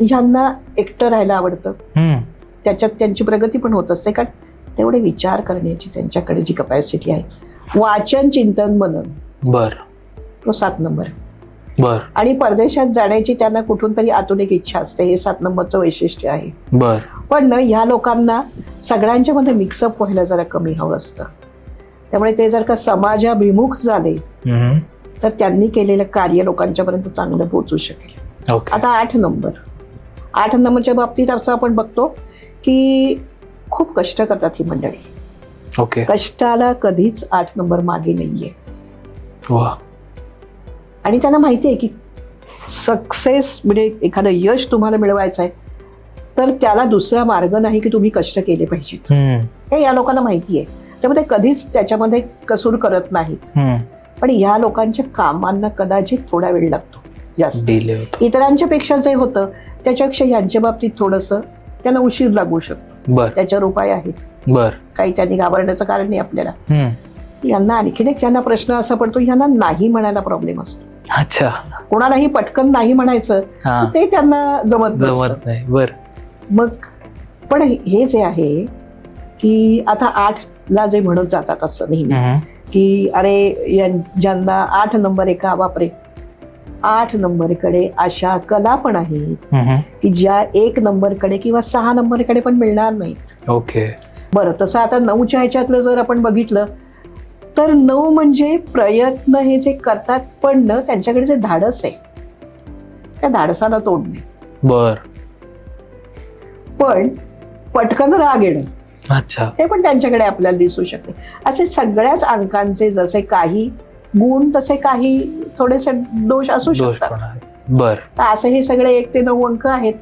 ह्यांना एकटं राहायला आवडतं. त्याच्यात त्यांची प्रगती पण होत असते कारण तेवढे विचार करण्याची त्यांच्याकडे जी कपॅसिटी आहे. वाचन चिंतन मनन. बर. तो सात नंबर. बर. आणि परदेशात जाण्याची त्यांना कुठून तरी आतून एक इच्छा असते हे सात नंबरचं वैशिष्ट्य आहे. बर. पण ह्या लोकांना सगळ्यांच्या मध्ये मिक्सअप व्हायला जरा कमी हवं असतं. त्यामुळे ते जर का समाजाभिमुख झाले. तर त्यांनी केलेलं कार्य लोकांच्या पर्यंत चांगलं पोहोचू शकेल. आता आठ नंबर. आठ नंबरच्या बाबतीत असं आपण बघतो की खूप कष्ट करतात ही मंडळी. ओके. कष्टाला कधीच आठ नंबर मागे नाहीये. आणि त्यांना माहिती आहे की सक्सेस म्हणजे एखादं यश तुम्हाला मिळवायचं आहे तर त्याला दुसरा मार्ग नाही की तुम्ही कष्ट केले पाहिजेत. हे या लोकांना माहिती आहे. त्यामुळे ते कधीच त्याच्यामध्ये कसूर करत नाहीत. पण या लोकांच्या कामांना कदाचित थोडा वेळ लागतो जास्त. इतरांच्या पेक्षा जे होतं. त्याच्यापेक्षा यांच्या बाबतीत थोडंसं त्यांना उशीर लागू शकतो. बर. त्याच्यावर उपाय आहेत. बर. काही त्यांनी घाबरण्याचं कारण नाही आपल्याला. यांना आणखीन एक यांना प्रश्न असा पडतो यांना नाही म्हणायला प्रॉब्लेम असतो. अच्छा. कोणालाही पटकन नाही म्हणायचं ते त्यांना जमत. जमत नाही. बर. मग पण हे जे आहे की आता आठ ला जे म्हणत जातात असं नेहमी. की अरे ज्यांना आठ नंबर आहे का बापरे आठ नंबरकडे अशा कला पण आहेत. की ज्या एक नंबरकडे किंवा सहा नंबरकडे पण मिळणार नाहीत. ओके. बरं तसं आता नऊच्या ह्याच्यातलं जर आपण बघितलं तर नऊ म्हणजे प्रयत्न हे जे करतात पण न त्यांच्याकडे जे धाडस आहे त्या धाडसाला तोडणे बर. पण पटकन राग येणं अच्छा. ते पण त्यांच्याकडे आपल्याला दिसू शकते. असे सगळ्याच अंकांचे जसे काही गुण तसे काही थोडेसे दोष असू शकतात. बर. असे हे सगळे एक ते नऊ अंक आहेत.